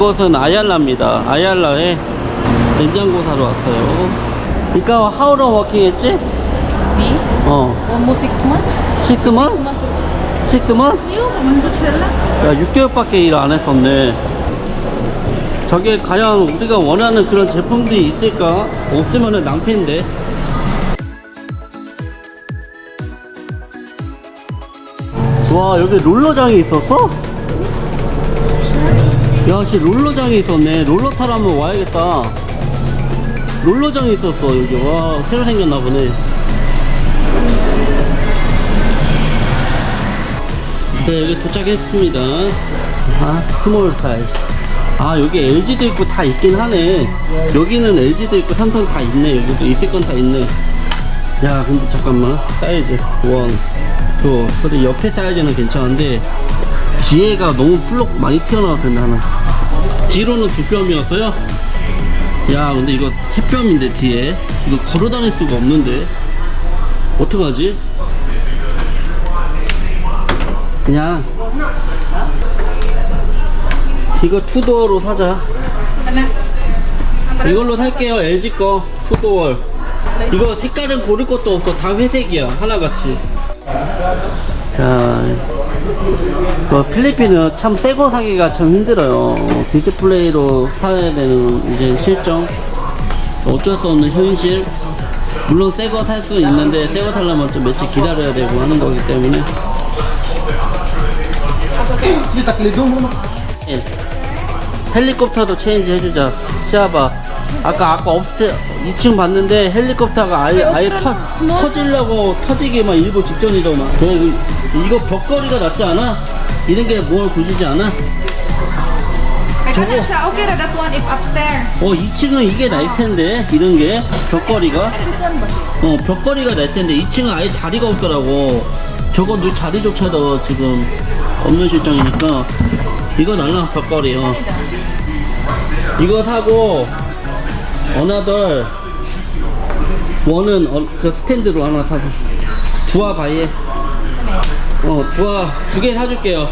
이곳은 아얄라입니다. 아얄라에 냉장고 사러 왔어요. 이까 하우러 워킹했지? Me? 어. Almost six months? Six months. You? Mandushala? 야, 6개월밖에 일 안 했었네. 저게 과연 우리가 원하는 그런 제품들이 있을까? 없으면은 낭패인데. 와, 여기 롤러장이 있었어? 야, 씨, 롤러장이 있었네. 롤러 타러 한번 와야겠다. 롤러장이 있었어, 여기. 와, 새로 생겼나 보네. 네, 여기 도착했습니다. 아, 스몰 사이즈. 아, 여기 LG도 있고 다 있긴 하네. 여기는 LG도 있고 삼성 다 있네. 여기도 건다 있네. 야, 근데 잠깐만. 사이즈. 원, 투. 근데 옆에 사이즈는 괜찮은데, 뒤에가 너무 플록 많이 튀어나왔던데, 하나. 뒤로는 두 뼘이었어요? 야, 근데 이거 세 뼘인데, 뒤에. 이거 걸어 다닐 수가 없는데. 어떡하지? 그냥 이거 투도어로 사자 이걸로 살게요 LG 거 투도어 이거 색깔은 고를 것도 없어 다 회색이야 하나같이 자 그 필리핀은 참 새거 사기가 참 힘들어요 디스플레이로 사야 되는 이제 실정 어쩔 수 없는 현실 물론 새거 살수 있는데 새거 살려면 좀 며칠 기다려야 되고 하는 거기 때문에 예. 헬리콥터도 체인지 해주자. 시아봐. 아까 아까 업스테 2층 봤는데 헬리콥터가 아예 아예 터 터지려고 터지기만 일부 직전이더만. 왜 이- 이거 벽걸이가 낫지 않아? 이런 게 뭘 굳이지 않아? Got it siya. Okay that one if upstairs. 어 2층은 이게 날 텐데 이런 게 벽걸이가 어 벽걸이가 날 텐데 2층은 아예 자리가 없더라고. 저거 누 자리조차도 지금 없는 실정이니까 이거 날라 벽걸이요. 이거 사고 어나덜 원은 어, 그 스탠드로 하나 사서 두아 바이에 어 두아 두개 사줄게요.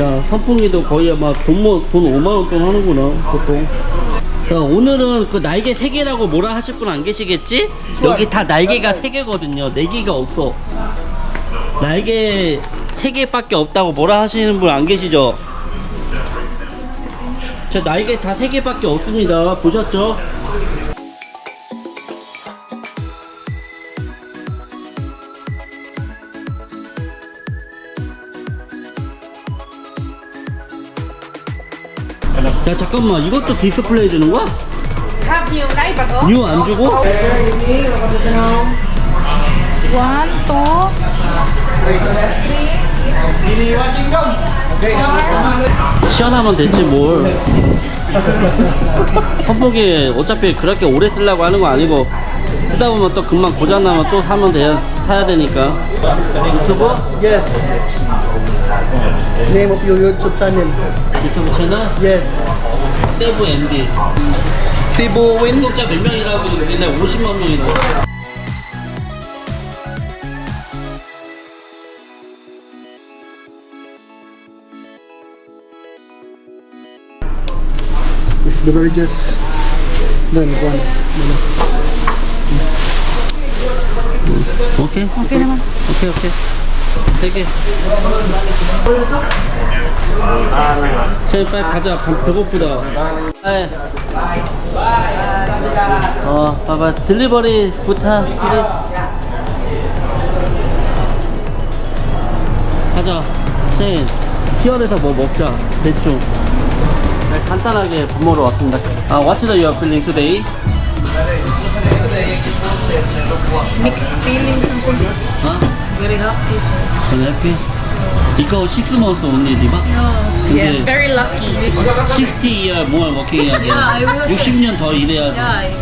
야 선풍기도 거의 막돈돈 돈 5만 원 돈 하는구나 보통. 야, 오늘은 그 날개 세 개라고 뭐라 하실 분 안 계시겠지? 여기 다 날개가 세 개거든요. 네 개가 없어. 날개 세 개밖에 없다고 뭐라 하시는 분 안 계시죠? 저 날개 다세 개밖에 없습니다. 보셨죠? 야 잠깐만 이것도 디스플레이 주는 거야? 뉴 안 주고? One, two, 시원하면 됐지 뭘 선풍기 어차피 그렇게 오래 쓰려고 하는 거 아니고 쓰다 보면 또 금방 고장나면 또 사면 돼야 사야 되니까 유튜브? Yes. Name of your YouTube channel. 유튜브 채널? Yes. 세부 MD Win. 구독자 몇 명이라고 여기네 50만 명이라고. It's beverages. Then one. 오케이 오케이 나만 오케이 오케이 세 개쟤 빨리 가자 배- 배고프다 네. 어 봐봐 딜리버리 부탁 플리즈 가자 쟤 희열에서 뭐 먹자 대충 네, 간단하게 밥 먹으러 왔습니다 아 What's the your feeling today? Mixed feelings and something. 어? Very happy. 이거 6 months only 디바? No. Yeah. Yes, very lucky. 60 year more working 해야 돼. Yeah, I will 60년 더 일해야 돼. Yeah.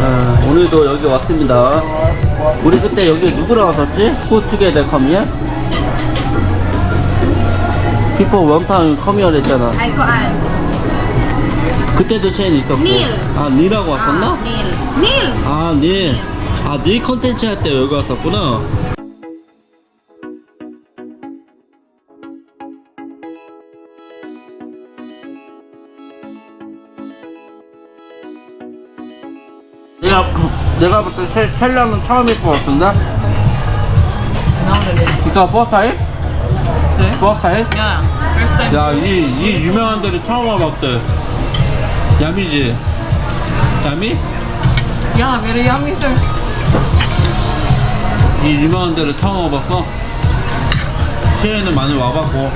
아, 오늘도 여기 왔습니다. 우리 그때 여기 누구랑 왔었지? Who together come here? People one time come here 했잖아. ay koan. 그때도 셰인 있었고. 닐. 아, 닐하고 왔었나? Neil. Neil. 아, 닐. 아, 닐 컨텐츠 할 때 여기 왔었구나. 내가 내가 볼때 셀- 셀러는 처음일 것 같은데? 이따 버스타일? 버스타일? Yeah. First time. 야, 이, 이 유명한 데를 처음 와봤대. 야미지? 야미? Yeah, very yummy, sir. 이 유명한 데를 처음 와봤어? 시에는 많이 와봤고.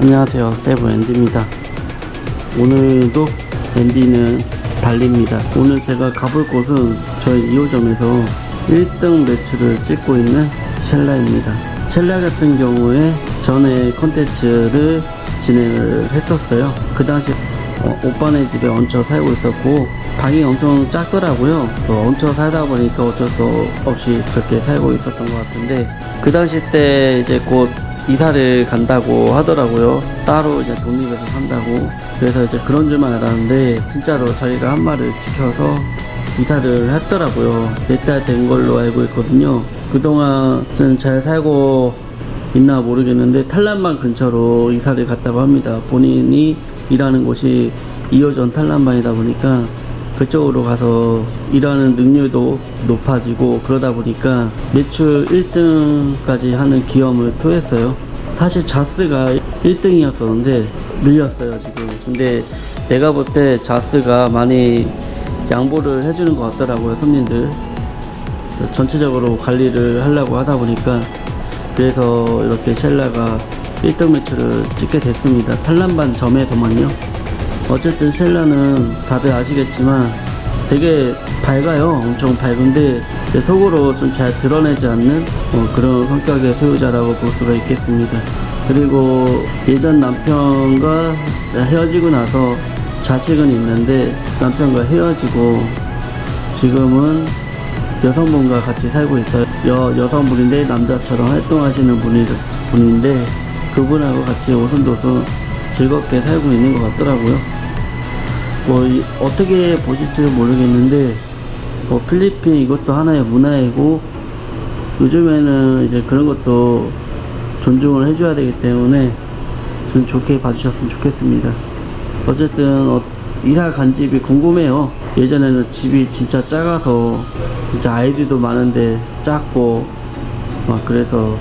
안녕하세요. 세브 앤디입니다. 오늘도 앤디는 달립니다. 오늘 제가 가볼 곳은 저희 2호점에서 1등 매출을 찍고 있는 셸라입니다. 셸라 같은 경우에 전에 컨텐츠를 진행을 했었어요. 그 당시 어, 오빠네 집에 얹혀 살고 있었고 방이 엄청 작더라고요. 또 얹혀 살다 보니까 어쩔 수 없이 그렇게 살고 있었던 것 같은데 그 당시 때 이제 곧 이사를 간다고 하더라고요. 따로 이제 독립해서 산다고. 그래서 이제 그런 줄만 알았는데 진짜로 저희가 한 말을 지켜서 이사를 했더라고요. 몇달된 걸로 알고 있거든요. 그동안 좀잘 살고 있나 모르겠는데 탈란방 근처로 이사를 갔다고 합니다. 본인이 일하는 곳이 2호전 탈란방이다 보니까 그쪽으로 가서 일하는 능률도 높아지고 그러다 보니까 매출 1등까지 하는 기염을 토했어요. 사실 자스가 1등이었었는데 밀렸어요 지금. 근데 내가 볼 때 자스가 많이 양보를 해주는 것 같더라고요 손님들. 전체적으로 관리를 하려고 하다 보니까 그래서 이렇게 셸라가 1등 매출을 찍게 됐습니다. 탈란반 점에서만요. 어쨌든 셀라는 다들 아시겠지만 되게 밝아요. 엄청 밝은데 내 속으로 좀 잘 드러내지 않는 어, 그런 성격의 소유자라고 볼 수가 있겠습니다. 그리고 예전 남편과 헤어지고 나서 자식은 있는데 남편과 헤어지고 지금은 여성분과 같이 살고 있어요. 여, 여성분인데 남자처럼 활동하시는 분이, 분인데 그분하고 같이 오순도순 즐겁게 살고 있는 것 같더라고요. 뭐 이- 어떻게 보실지는 모르겠는데 뭐 필리핀 이것도 하나의 문화이고 요즘에는 이제 그런 것도 존중을 해줘야 되기 때문에 좀 좋게 봐주셨으면 좋겠습니다. 어쨌든 어, 이사 간 집이 궁금해요. 예전에는 집이 진짜 작아서 진짜 아이들도 많은데 작고 막 그래서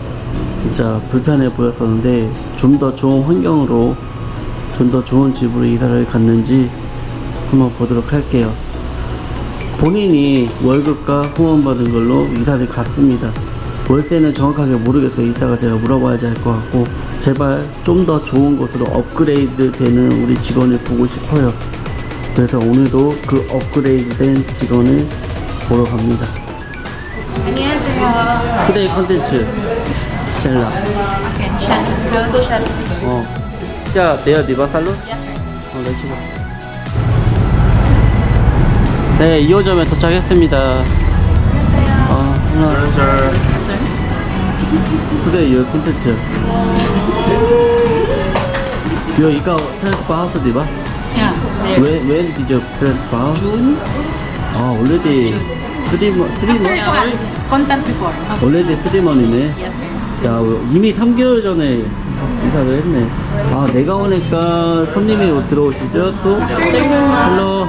진짜 불편해 보였었는데 좀 더 좋은 환경으로 좀 더 좋은 집으로 이사를 갔는지 한번 보도록 할게요. 본인이 월급과 후원받은 걸로 이사를 갔습니다. 월세는 정확하게 모르겠어요. 이따가 제가 물어봐야지 할 것 같고 제발 좀 더 좋은 곳으로 업그레이드 되는 우리 직원을 보고 싶어요. 그래서 오늘도 그 업그레이드 된 직원을 보러 갑니다. 안녕하세요. 투데이 컨텐츠 셀라 to Shan. 어. 자, 내가 니바 살로? 어, 렛츠고. 네, 2호점에 도착했습니다. 어, 하나, Sir. 투데이 요 콘텐츠. 요 이거 트랜스퍼 하우스 디바? Yeah, there. 왜, 왜 디저 트랜스퍼? June. 아? Yeah, already. Contact before. 원래디 쓰리먼이네. Yes, sir. 야, 이미 3개월 전에 이사를 했네. 아, 내가 오니까 손님이 들어오시죠? 또? 헬로.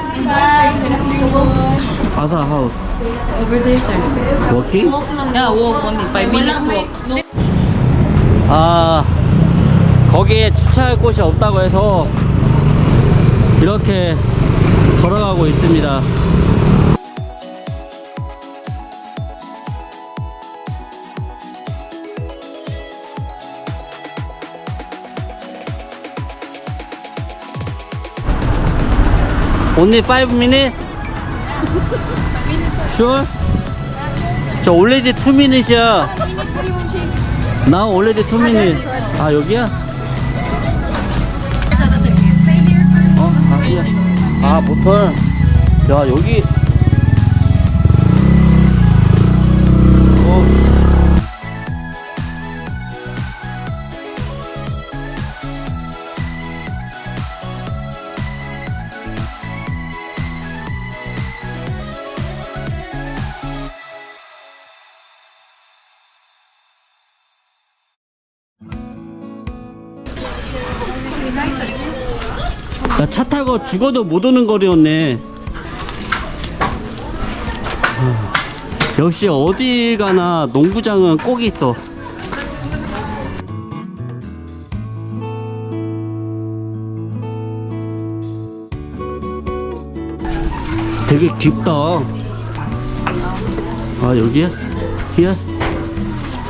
아사 하우스. Over there, sir. 워킹? Yeah, walk only. Five minutes walk. 아, 거기에 주차할 곳이 없다고 해서 이렇게 걸어가고 있습니다. Only 5 minutes? Sure? 저 already 2 minutes이야. 나 already 2 minutes. 아, 여기야? 어? 아, 여기야. 아, 보털. 야, 여기. 죽어도 못 오는 거리였네. 아, 역시 어디 가나 농구장은 꼭 있어. 되게 깊다. 아 여기야? here?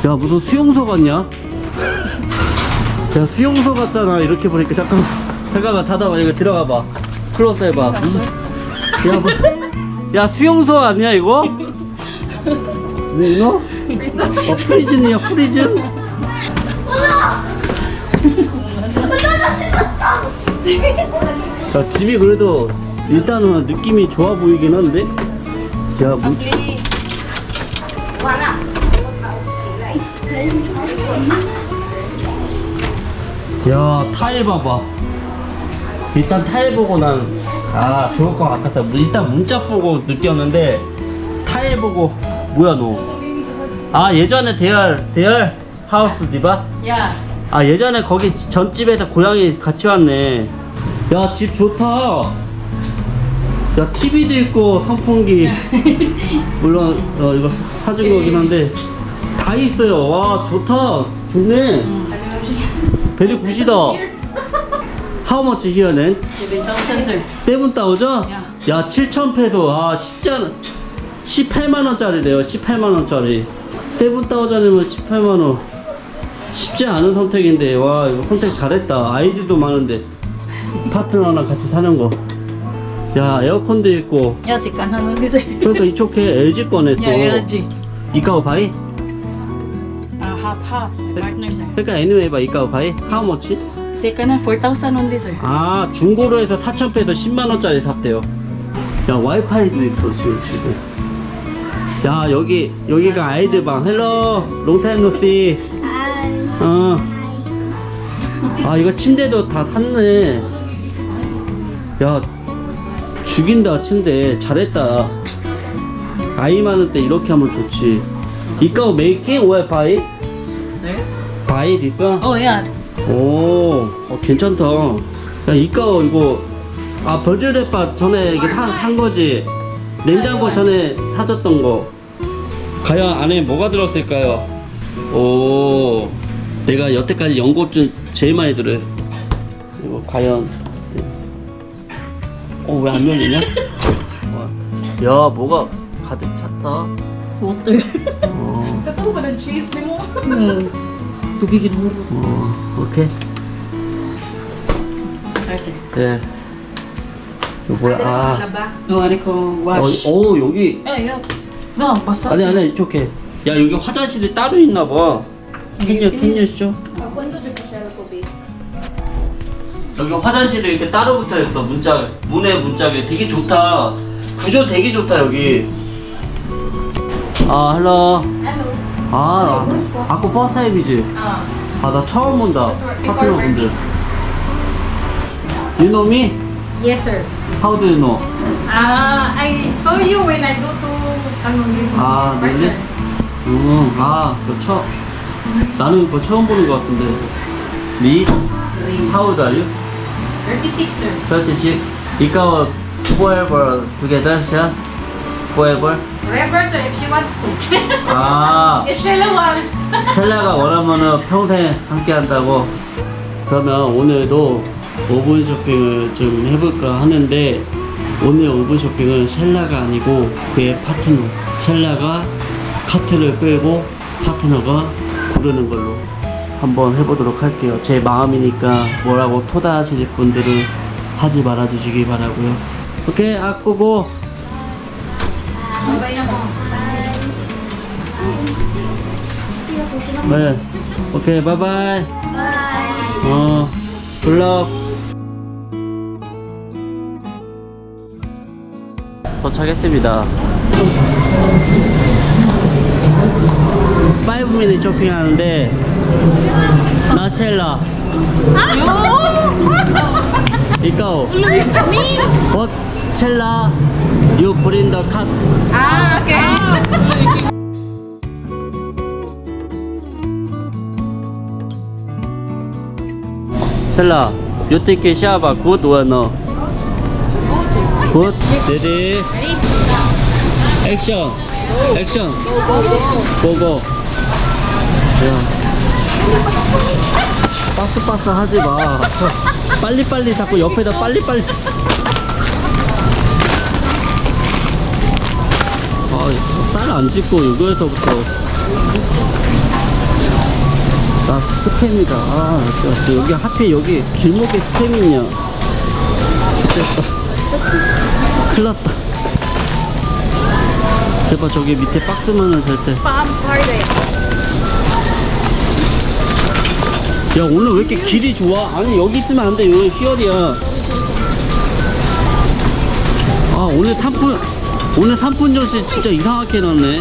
야 무슨 수용소 같냐? 야 수용소 같잖아 이렇게 보니까 잠깐 잠깐만 닫아봐 이거 들어가 봐 클로스 해봐 야, 뭐, 야 수용소 아니야 이거? 왜 이거? 어 프리즌이야 프리즌 야 집이 그래도 일단은 느낌이 좋아 보이긴 한데 야 뭐, 야 타일 봐봐 일단 타일 보고 난 아 좋을 것 같았다. 일단 문자 보고 느꼈는데 타일 보고 뭐야 너아 예전에 대열 대열 하우스 디바? Yeah. 아 예전에 거기 전집에서 고양이 같이 왔네. 야 집 좋다. 야 TV도 있고 선풍기. 물론 어, 이거 사준 거긴 한데. 다 있어요. 와 좋다. 좋네. 베리 굿이다 How much here then? 7,000 sir. 세븐 따오죠? 야 7천 페소 아 쉽지 않아 18만 원짜리래요 18만 원짜리 세븐 따오자면 18만 원 쉽지 않은 선택인데 와 이거 선택 잘했다 아이디도 많은데 파트너랑 같이 사는 거 야 에어컨도 있고 si kanan nun sir. 그러니까 이쪽에 LG 거네 또 Yeah, LG. 이카오 바이? Uh, half sir. 그러니까 애니웨이 바 이카오 바이? How much? Kanan 4,000 nun sir. 아 중고로 해서 4천 페소 10만 원짜리 샀대요. 야 와이파이도 있어 지금 지금. 야 여기 여기가 아이들 방. 헬로 롱타임 노씨. 어. 아 이거 침대도 다 샀네. 야 죽인다 침대 잘했다. 아이 많을 때 이렇게 하면 좋지. 이거 메이킹 와이파이? Sir? 바이 디스? Oh yeah. 오, 어, 괜찮다. 야, 이거, 이거, 아, 버즈레바 전에 이게 사, 산 거지? 냉장고 전에 사줬던 거. 과연 안에 뭐가 들었을까요? 오, 내가 여태까지 연꽃 중 제일 많이 들어있어. 이거 과연. 어, 왜 안 열리냐? 와. 야, 뭐가 가득 찼다. Water. 어, cheese Tugigin mo. 어, 오케이. Sir. 네. 뭐야? 아. Laba. Oh, ano ko 어, wash. 오 여기 yeah. No, basa. 아니. 아니 이쪽에 야 여기 화장실이 따로 있나 봐 캔녀 캔녀죠 여기 화장실이 이렇게 따로 붙어 있어 문짝 문에 문짝에 되게 좋다 구조 되게 좋다 여기 아 헬로 아 아까 버스 타입이지 아나 처음 본다 파트너 분들 You know me? Yes, sir. How do you know? Ah, I saw you when I go to San Juan. 아, really? 음, 아, 그거 처 나는 그거 처음 보는 것 같은데. 미? How old are you? 36, sir. 36. 이거 forever together, siya? Forever? Forever, sir, if she wants to. 아. 셀라가 원하면은 평생 함께 한다고. 그러면 오늘도 오븐 쇼핑을 좀 해볼까 하는데 오늘 오븐 쇼핑은 셀라가 아니고 그의 파트너 셀라가 카트를 끌고 파트너가 고르는 걸로 한번 해보도록 할게요 제 마음이니까 뭐라고 토다 하실 분들은 하지 말아주시기 바라고요 오케이 아꾸고. 네. 오케이 바이바이. 어 굿럭. 도착했습니다. 5미닛 쇼핑하는데 나셀라. 이거 What 셀라 You bring the cut Ah, okay. 셀라 Shaba good or no? Good. Ready? Action. Action. Go go. 야. 빠스 빠스 하지 마. 빨리빨리 자꾸 옆에다 빨리빨리. 안 찍고 이거에서부터. 나 스팸이다. 아, 진짜 여기 하필 여기 길목에 스팸이 있냐. 됐다. 큰일 났다. 제발 저기 밑에 박스만은 될 때. Palm party. 야 오늘 왜 이렇게 길이 좋아? 아니 여기 있으면 안 돼. 여기 희열이야. 아 오늘 3분 오늘 3분 전시 진짜 이상하게 해놨네.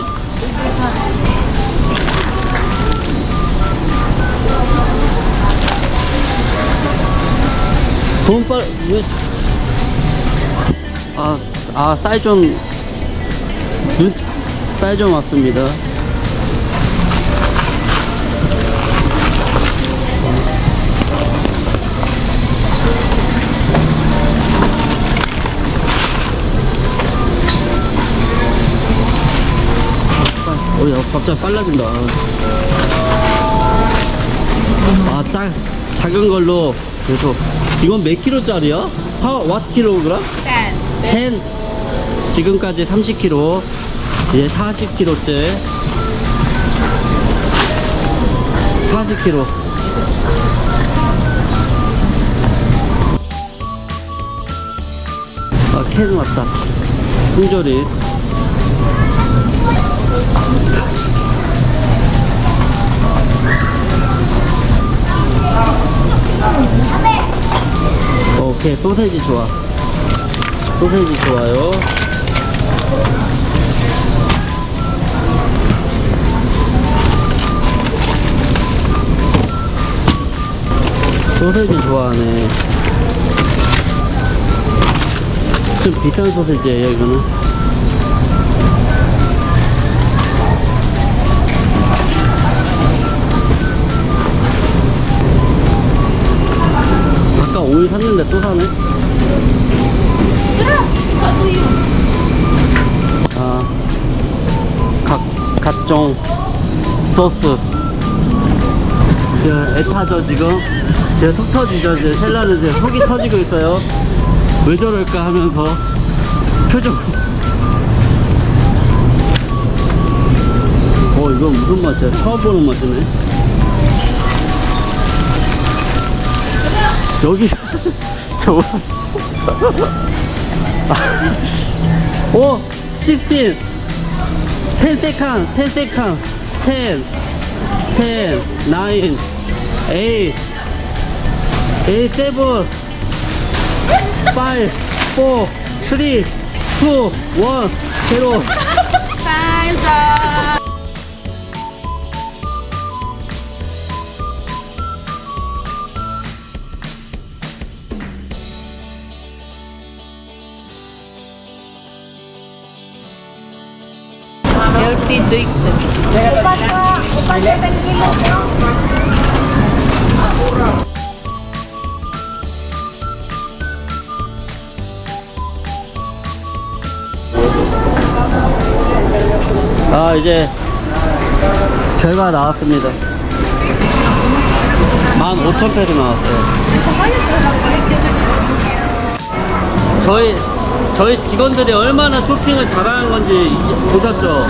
돈 빨, 왜? 아, 아, 쌀 좀, 눈, 쌀좀 왔습니다. 갑자기 빨라진다. 아, 작, 작은 걸로 계속. 이건 몇 킬로짜리야? 하, 왓 킬로그램? 10. 10. 지금까지 30kg. 이제 40kg째. 40kg. 아, 캔 왔다. 품절이. 오케이, 소세지 좋아. 소세지 좋아요. 소세지 좋아하네. 좀 비싼 소세지예요, 이거는. 샀는데 또 사네. 아, 각, 각종 소스. 제가 애타죠, 지금. 제가 속 터지죠, 제 셀라는 제 속이 터지고 있어요. 왜 저럴까 하면서 표정. 어, 이건 무슨 맛이야? 처음 보는 맛이네. 여기, 저, 오! 16! 10 세컨! 10 세컨! 10! 10! 9! 8! 8! 7! 5! 4! 3! 2! 1! 0! Healthy drinks. 아, 이제 결과 나왔습니다. 15,000패도 나왔어요. 저희, 저희 직원들이 얼마나 쇼핑을 잘하는 건지 보셨죠?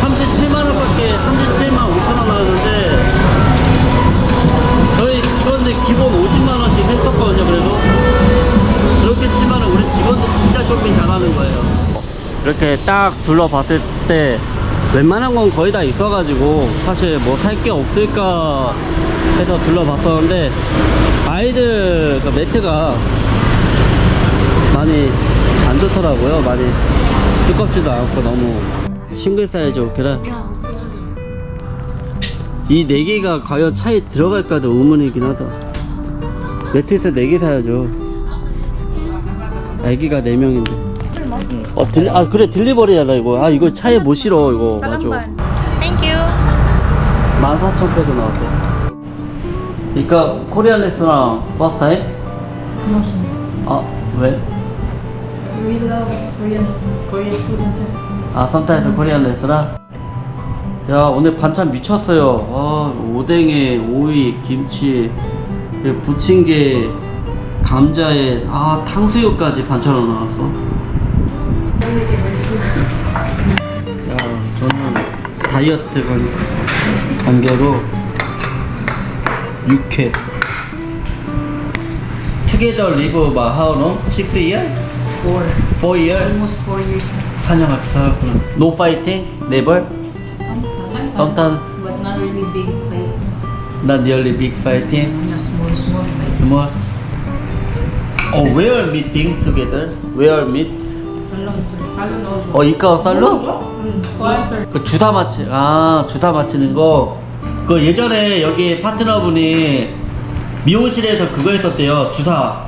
(37만 원밖에) (37만 5천 원 나왔는데 저희 직원들 기본 (50만 원씩) 했었거든요 그래도 그렇겠지만 우리 직원들 진짜 쇼핑 잘하는 거예요. 이렇게 딱 둘러봤을 때 웬만한 건 거의 다 있어가지고 사실 뭐 살 게 없을까 해서 둘러봤었는데 아이들 그 매트가 많이 안 좋더라고요. 많이 두껍지도 않고 너무 싱글 사이즈 오케라 이네 개가 과연 차에 들어갈까도 의문이긴 하다. 매트에서 네개 사야죠. 애기가 4명인데. 어, 딜, 아, 그래, 딜리버리잖아, 이거. 아, 이거 차에 못 실어, 이거. 맞아. Thank you. 14,000페소 나왔어. 그러니까 코리안 레스토랑 퍼스트 타임? 아, 왜? We love Korean, Korean food and. 아, 선타에서 코리안 레스토랑? 야, 오늘 반찬 미쳤어요. 아, 오뎅에 오이, 김치, 그 부침개, 감자에, 아, 탕수육까지 반찬으로 나왔어. 다이어트 관, 관계로 육회. Together live about how long? Six year? Four. Four year? Almost four years. 4년 같이 살았구나. No fighting? Never? Sometimes. Sometimes. But not really big fight. Not really big fighting? Yeah, small, small fight. Small? Oh, where meeting together? Where meet? Salon also. 어, 살로? Mm. Kuan, sir. 그 주사 맞히, 아, 주사 맞히는 거. 그 예전에 여기 파트너분이 미용실에서 그거 했었대요. 주사.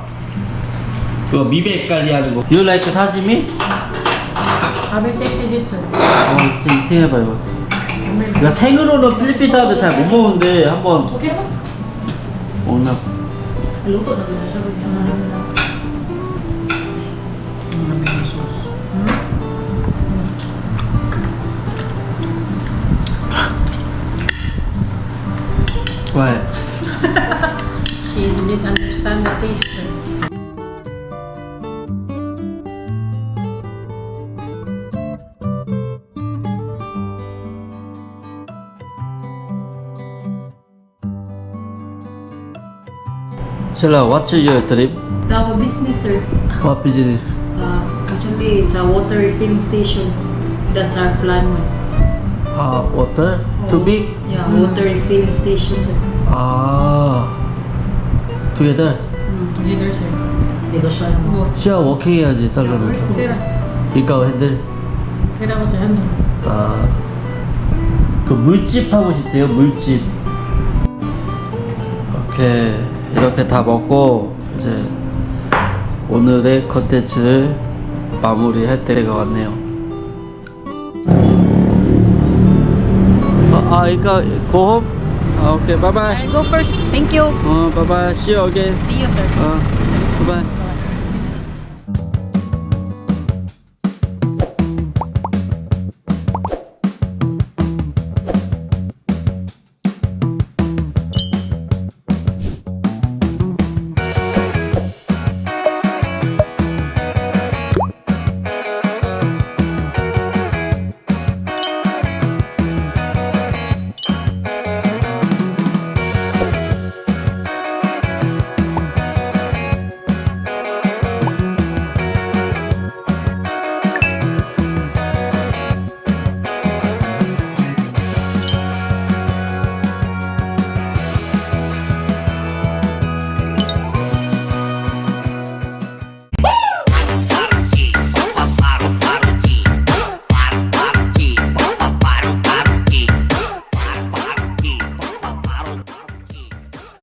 그 미백 관리하는 거. You like 사시미? Tasted it, sir. 어, 지금 이렇게 해봐요. 이거 생으로는 필리핀 사람들 잘 못 먹는데 한번 na rin siya. Maraming Sheila, what's your dream? The business, sir. What business? Uh, actually, it's a water refilling station. That's our plan one. Ah, water? Too big? Yeah, water refilling station, sir. Ah, together? Together, sir. Ito siya naman. 시야 워킹 해야지 Okay na. 그러니까 핸들 na ba sa ano? 그 물집 하고 싶대요 물집 오케이 이렇게 다 먹고 이제 오늘의 컨텐츠를 마무리할 때가 왔네요 아, 아 그러니까 고홈? 아 오케이 바이바이 I'll go first. Thank you. 어 바이바이 see you again See you, sir. 어 바이바이